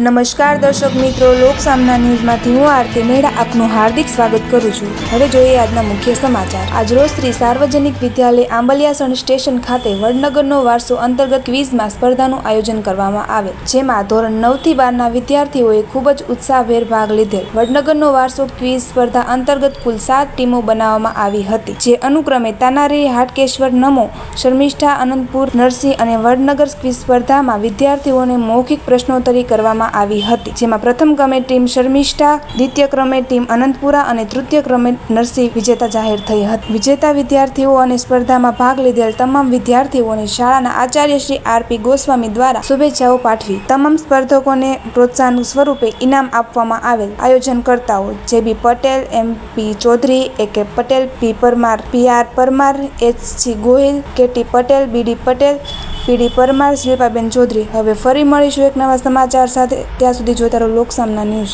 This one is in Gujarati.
નમસ્કાર દર્શક મિત્રો, લોકસામના ન્યૂઝમાંથી હું આરતી મેળા આપનું હાર્દિક સ્વાગત કરું છું. હવે જોઈએ આજના મુખ્ય સમાચાર. આજરોજ શ્રી સાર્વજનિક વિદ્યાલય આંબલિયાસણ સ્ટેશન ખાતે વડનગરનો વારસો અંતર્ગત ક્વિઝમાં સ્પર્ધાનું આયોજન કરવામાં આવે, જેમાં ધોરણ નવથી બારના વિદ્યાર્થીઓએ ખૂબ જ ઉત્સાહભેર ભાગ લીધેલ. વડનગરનો વારસો ક્વિઝ સ્પર્ધા અંતર્ગત કુલ સાત ટીમો બનાવવામાં આવી હતી, જે અનુક્રમે તાનારી હાટકેશ્વર, નમો, શર્મિષ્ઠા, અનંતપુર, નરસિંહ અને વડનગર ક્વિઝ સ્પર્ધામાં વિદ્યાર્થીઓને મૌખિક પ્રશ્નોત્તરી કરવામાં આવી હતી, જેમાં પ્રથમ ક્રમે ટીમ શર્મિષ્ઠા, દ્વિતીય ક્રમે ટીમ અનંતપુરા અને તૃતીય ક્રમે નરસિંહ વિજેતા જાહેર થઈ હતી. વિજેતા વિદ્યાર્થીઓ અને સ્પર્ધામાં ભાગ લીધેલ તમામ વિદ્યાર્થીઓને શાળાના આચાર્ય શ્રી આરપી ગોસ્વામી દ્વારા શુભેચ્છાઓ પાઠવી. તમામ સ્પર્ધકોને પ્રોત્સાહન સ્વરૂપે ઇનામ આપવામાં આવેલ આયોજનકર્તાઓ જે બી પટેલ, એમ P Chaudhari, A K Patel, P Parmar, P R Parmar, H C Gohil, K T Patel, B D Patel P D Parmar, Shilpaben Chaudhari. હવે ફરી મળીશું એક નવા સમાચાર સાથે. ત્યાં સુધી જોતા રહો લોકસામના ન્યૂઝ.